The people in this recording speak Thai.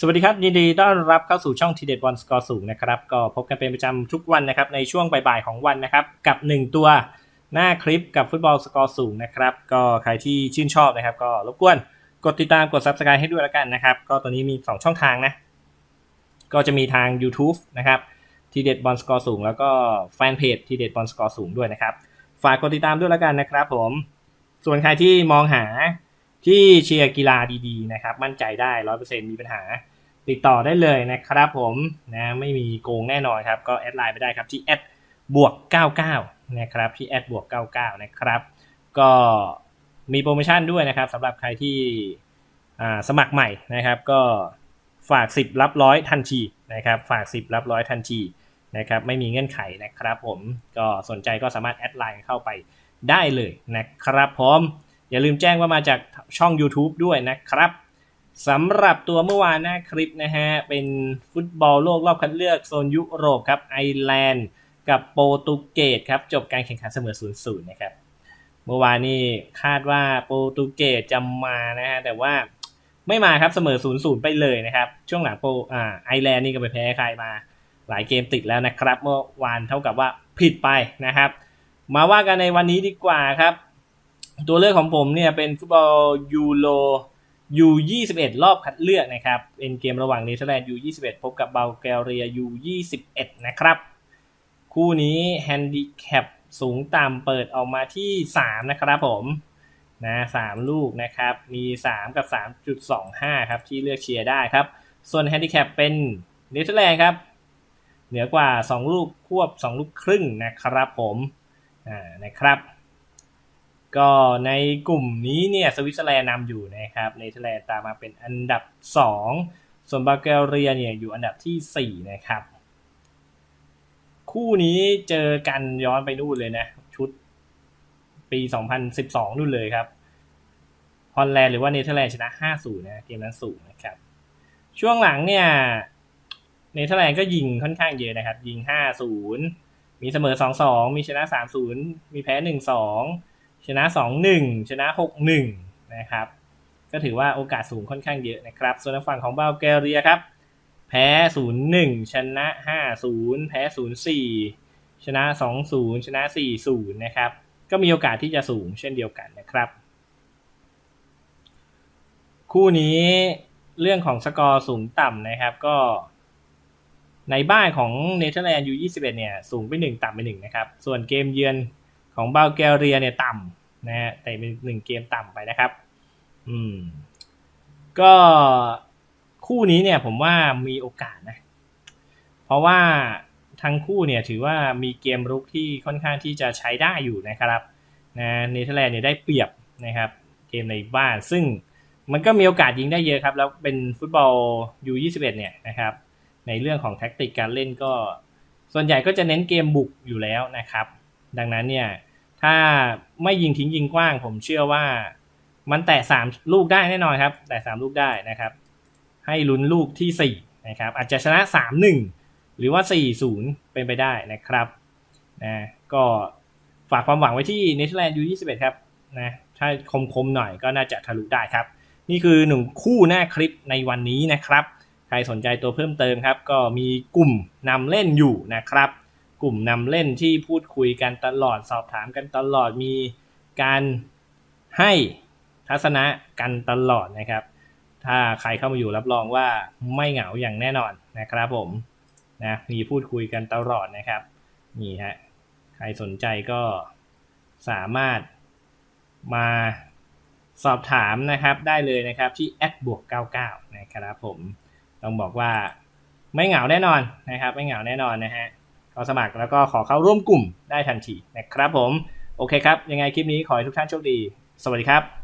สวัสดีครับ ยินดีต้อนรับเข้าสู่ช่องทีเด็ดบอลสกอร์สูงนะครับก็พบกันเป็นประจำทุกวันนะครับในช่วงบ่ายๆของวันนะครับกับ 1 ตัวหน้าคลิปกับฟุตบอลสกอร์สูงนะครับก็ใครที่ชื่นชอบนะครับ ก็รบกวนกดติดตามกด subscribe ให้ด้วยแล้วกันนะครับ ก็ตอนนี้มี 2 ช่องทางนะ ก็จะมีทาง YouTube นะครับทีเด็ดบอลสกอร์สูง แล้วก็แฟนเพจทีเด็ดบอลสกอร์สูงด้วยนะครับ ฝากกดติดตามด้วยแล้วกันนะครับ ผม ส่วนใครที่มองหา ที่เชียร์กีฬาดีๆนะครับ มั่นใจได้ร้อยเปอร์เซ็นมีปัญหา ติดต่อได้เลยนะครับผมนะไม่มีโกงแน่นอนครับ ก็แอดไลน์ไปได้ครับที่แอดบวก99นะครับที่แอดบวก99นะครับ ก็มีโปรโมชั่นด้วยนะครับสำหรับใครที่สมัครใหม่นะครับ ก็ฝาก 10 รับร้อยทันทีนะครับ ฝาก 10 รับร้อยทันทีนะครับ ไม่มีเงื่อนไขนะครับผมก็สนใจก็สามารถแอดไลน์เข้าไปได้เลยนะครับผม อย่าลืมแจ้งว่ามาจากช่อง YouTube ด้วยนะครับสำหรับตัวเมื่อวานหน้าคลิปนะฮะ เป็นฟุตบอลโลกรอบคัดเลือกโซนยุโรปครับไอร์แลนด์กับโปรตุเกสครับ จบการแข่งขันเสมอ 0-0 นะครับ เมื่อวานนี้คาดว่าโปรตุเกสจะมานะฮะ แต่ว่าไม่มาครับเสมอ 0-0 ไปเลยนะครับ ช่วงหลังโปรอ่าไอร์แลนด์นี่ก็ไปแพ้ใครมา หลายเกมติดแล้วนะครับ เมื่อวานเท่ากับว่าผิดไปนะครับ มาว่ากันในวันนี้ดีกว่าครับ ตัวเลือกของผมเนี่ยเป็นฟุตบอลยูโรยู21 รอบคัดเลือกนะครับ เป็นเกมระหว่างเนเธอร์แลนด์ยู21 พบกับเบลแกเรียยู21 นะครับ คู่นี้แฮนดิแคปสูงต่ำเปิดออกมาที่ 3 นะครับผมนะ3ลูกนะครับ มี 3 กับ 3.25 ครับ ที่เลือกเชียร์ได้ครับ ส่วนแฮนดิแคปเป็นเนเธอร์แลนด์ครับ เหนือกว่า 2 ลูกควบ 2 ลูกครึ่งนะครับผมอ่านะครับ ก็ในกลุ่มนี้เนี่ยสวิตเซอร์แลนด์นำอยู่นะครับเนเธอร์แลนด์ตามมาเป็นอันดับ 2 ส่วนบัลแกเรียเนี่ยอยู่อันดับทีสี่ 4 นะครับ คู่นี้เจอกันย้อนไปนู่นเลยนะ ชุดปี 2012 นู่นเลยครับฮอลแลนด์หรือว่าเนเธอร์แลนด์ชนะ 5-0 นะเกมนั้นสูงนะครับ ช่วงหลังเนี่ยเนเธอร์แลนด์ก็ยิงค่อนข้างเยอะนะครับ ยิง 5-0 มีเสมอ 2-2 มีชนะ 3-0 มีแพ้ 1-2 ชนะ 2-1 ชนะ 6-1 นะครับ ก็ถือว่าโอกาสสูงค่อนข้างเยอะนะครับ ส่วนทางฝั่งของบัลแกเรียครับ แพ้ 0-1 ชนะ 5-0 แพ้ 0-4 ชนะ 2-0 ชนะ 4-0 นะครับ ก็มีโอกาสที่จะสูงเช่นเดียวกันนะครับ คู่นี้เรื่องของสกอร์สูงต่ำนะครับก็ในบ้านของเนเธอร์แลนด์ยู21เนี่ยสูงไป1ต่ำไป1นะครับ ส่วนเกมเยือน ของบัลแกเรียเนี่ยต่ำนะฮะแต่เป็นหนึ่งเกมต่ำไปนะครับ อืม ก็คู่นี้เนี่ยผมว่ามีโอกาสนะ เพราะว่าทั้งคู่เนี่ยถือว่ามีเกมรุกที่ค่อนข้างที่จะใช้ได้อยู่นะครับนะเนเธอร์แลนด์เนี่ยได้เปรียบนะครับ เกมในบ้าน ซึ่งมันก็มีโอกาสยิงได้เยอะครับ แล้วเป็นฟุตบอล U21 เนี่ยนะครับ ในเรื่องของแท็กติกการเล่นก็ ส่วนใหญ่ก็จะเน้นเกมบุกอยู่แล้วนะครับ ดังนั้นเนี่ย ถ้าไม่ยิงทิ้งยิงกว้าง ผมเชื่อว่า มันแตะสามลูกได้แน่นอนครับ แตะสามลูกได้นะครับ ให้ลุ้นลูกที่สี่นะครับ อาจจะชนะสามหนึ่งหรือว่าสี่ศูนย์เป็นไปได้นะครับนะก็ฝากความหวังไว้ที่เนเธอร์แลนด์ยูยี่สิบเอ็ดครับนะถ้าคมๆหน่อยก็น่าจะทะลุได้ครับ นี่คือหนึ่งคู่หน้าคลิปในวันนี้นะครับ ใครสนใจตัวเพิ่มเติมครับ ก็มีกลุ่มนำเล่นอยู่นะครับ กลุ่มนำเล่นที่พูดคุยกันตลอดสอบถามกันตลอดมีการให้ทัศนะกันตลอดนะครับ ถ้าใครเข้ามาอยู่รับรองว่าไม่เหงาอย่างแน่นอนนะครับผมนะมีพูดคุยกันตลอดนะครับนี่ฮะใครสนใจก็สามารถมาสอบถามนะครับได้เลยนะครับที่แอดบวก99นะครับผมต้องบอกว่าไม่เหงาแน่นอนนะครับ ไม่เหงาแน่นอนนะฮะ ก็สมัครแล้วก็ขอเข้าร่วมกลุ่มได้ทันทีนะครับผม โอเคครับ ยังไงคลิปนี้ขอให้ทุกท่านโชคดี สวัสดีครับ